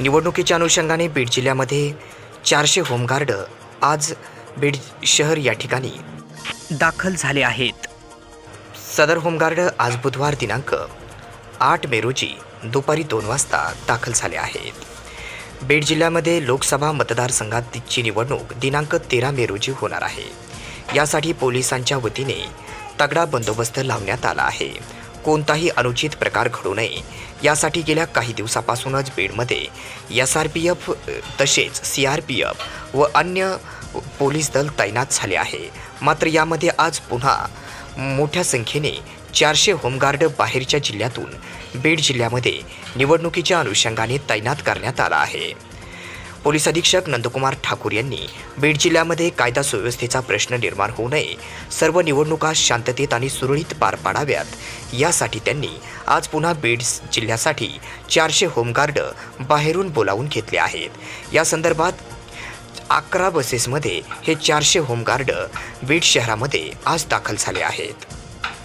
निवडणुकीच्या अनुषंगाने बीड जिल्ह्यामध्ये चारशे होमगार्ड आज बीड शहर या ठिकाणी दाखल झाले आहेत. सदर होमगार्ड आज बुधवार दिनांक आठ मे रोजी दुपारी दोन वाजता दाखल झाले आहेत. बीड जिल्ह्यामध्ये लोकसभा मतदारसंघाची निवडणूक दिनांक तेरा मे रोजी होणार आहे. यासाठी पोलिसांच्या वतीने तगडा बंदोबस्त लावण्यात आला आहे. कोणताही अनुचित प्रकार घडू नये. यासाठी गेल्या काही दिवसापासूनच बीडमध्ये एस आर पी एफ तसेच सी आर पी एफ व अन्य पोलीस दल तैनात झाले आहे. मात्र यामध्ये आज पुन्हा मोठ्या संख्येने चारशे होमगार्ड बाहेरच्या जिल्ह्यातून बीड जिल्ह्यामध्ये निवडणुकीच्या अनुषंगाने तैनात करण्यात आला आहे. पोलीस अधीक्षक नंदकुमार ठाकूर यांनी बीड जिल्ह्यामध्ये कायदा सुव्यवस्थेचा प्रश्न निर्माण होऊ नये सर्व निवडणुका शांततेत आणि सुरळीत पार पाडाव्यात. यासाठी त्यांनी आज पुन्हा बीड जिल्ह्यासाठी चारशे होमगार्ड बाहेरून बोलावून घेतले आहेत. या संदर्भात अकरा बसेसमध्ये हे चारशे होमगार्ड बीड शहरामध्ये आज दाखल झाले आहेत.